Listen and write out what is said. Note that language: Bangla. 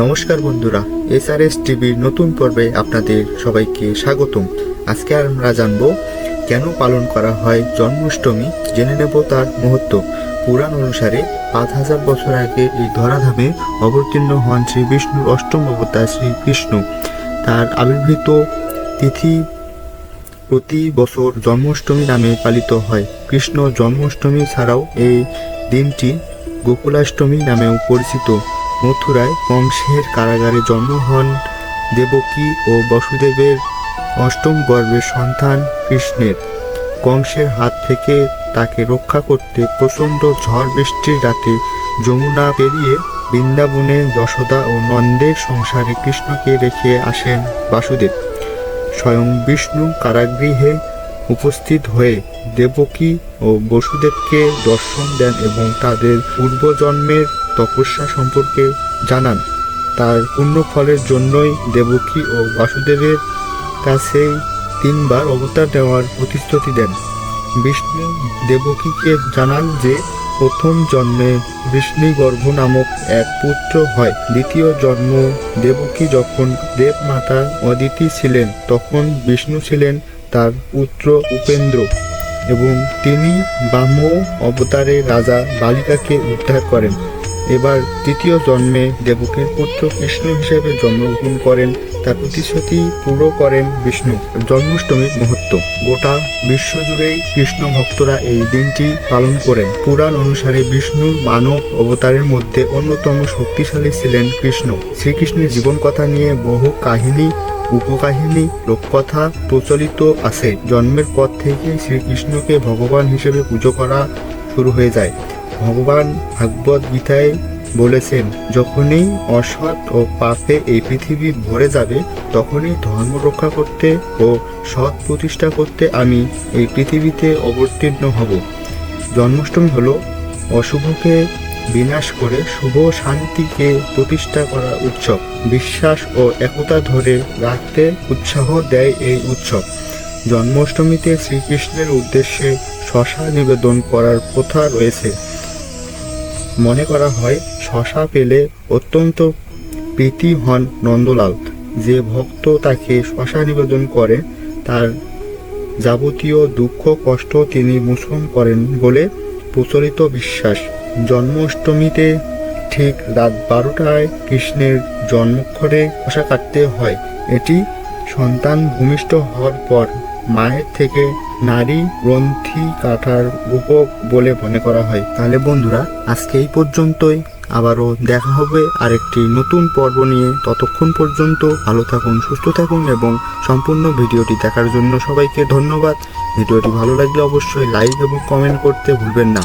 নমস্কার বন্ধুরা এসআরএস টিভির নতুন পর্বে আপনাদের সবাইকে স্বাগতম। আজকে আমরা জানব, কেন পালন করা হয় জন্মাষ্টমী? জেনে নেব তার মুহূর্ত পুরাণ অনুসারে পাঁচ হাজার বছর আগে এই ধরাধামে অবতীর্ণ হন শ্রী বিষ্ণুর অষ্টম অবতার শ্রীকৃষ্ণ তার আবির্ভূত তিথি প্রতি বছর জন্মাষ্টমী নামে পালিত হয়। কৃষ্ণ জন্মাষ্টমী ছাড়াও এই দিনটি গোকুলাষ্টমী নামেও পরিচিত। মথুরায় কংসের কারাগারে জন্ম হন দেবকী ও বসুদেবের অষ্টম গর্ভের সন্তান কৃষ্ণের। কংসের হাত থেকে তাকে রক্ষা করতে প্রচণ্ড ঝড় বৃষ্টির রাতে যমুনা পেরিয়ে বৃন্দাবনে যশোদা ও নন্দের সংসারে কৃষ্ণকে রেখে আসেন বাসুদেব। স্বয়ং বিষ্ণু কারাগৃহে উপস্থিত হয়ে দেবকী ও বসুদেবকে দর্শন দেন এবং তাদের পূর্বজন্মের তপস্যা সম্পর্কে জানান। তার পুণ্যফলের জন্যই দেবকী ও বাসুদেবের কাছেই তিনবার অবতার দেওয়ার প্রতিশ্রুতি দেন। বিষ্ণু দেবকীকে জানান যে, প্রথম জন্মে বিষ্ণুগর্ভ নামক এক পুত্র হয়। দ্বিতীয় জন্ম দেবকী যখন দেবমাতা অদিতি ছিলেন, তখন বিষ্ণু ছিলেন তার পুত্র উপেন্দ্র এবং তিনি বাম্য অবতারে রাজা বালিকাকে উদ্ধার করেন। এবার তৃতীয় জন্মে দেবকীর পুত্র কৃষ্ণ হিসেবে জন্মগ্রহণ করেন, তার প্রতিশ্রুতি পুরো করেন বিষ্ণু। জন্মাষ্টমীর মহত্ব গোটা বিশ্বজুড়েই কৃষ্ণ ভক্তরা এই দিনটি পালন করেন। পুরাণ অনুসারে বিষ্ণুর মানব অবতারের মধ্যে অন্যতম শক্তিশালী ছিলেন কৃষ্ণ। শ্রীকৃষ্ণের জীবন কথা নিয়ে বহু কাহিনী উপকাহিনী লোককথা প্রচলিত আছে। জন্মের পর থেকে শ্রীকৃষ্ণকে ভগবান হিসেবে পুজো করা শুরু হয়ে যায়। ভগবান ভাগবত গীতায় বলেছেন, যখনই অসৎ ও পাপে এই পৃথিবী ভরে যাবে, তখনই ধর্ম রক্ষা করতে ও সৎ প্রতিষ্ঠা করতে আমি এই পৃথিবীতে অবতীর্ণ হব। জন্মাষ্টমী হলো অশুভকে বিনাশ করে শুভ শান্তিকে প্রতিষ্ঠা করা উৎসব। বিশ্বাস ও একতা ধরে রাখতে উৎসাহ দেয় এই উৎসব। জন্মাষ্টমীতে শ্রীকৃষ্ণের উদ্দেশ্যে শশা নিবেদন করার প্রথা রয়েছে। মনে করা হয়, শশা পেলে অত্যন্ত প্রীতি হন নন্দলাল। যে ভক্ত তাকে শশা নিবেদন করে, তার যাবতীয় দুঃখ কষ্ট তিনি মোচন করেন বলে প্রচলিত বিশ্বাস। জন্মাষ্টমীতে ঠিক রাত বারোটায় কৃষ্ণের জন্মক্ষরে শশা কাটতে হয়। এটি সন্তান ভূমিষ্ঠ হওয়ার পর মায়ের থেকে নারী গ্রন্থি কাটার রূপক বলে মনে করা হয়। তাহলে বন্ধুরা, আজকে এই পর্যন্তই। আবারও দেখা হবে আরেকটি নতুন পর্ব নিয়ে। ততক্ষণ পর্যন্ত ভালো থাকুন, সুস্থ থাকুন এবং সম্পূর্ণ ভিডিওটি দেখার জন্য সবাইকে ধন্যবাদ। ভিডিওটি ভালো লাগলে অবশ্যই লাইক এবং কমেন্ট করতে ভুলবেন না।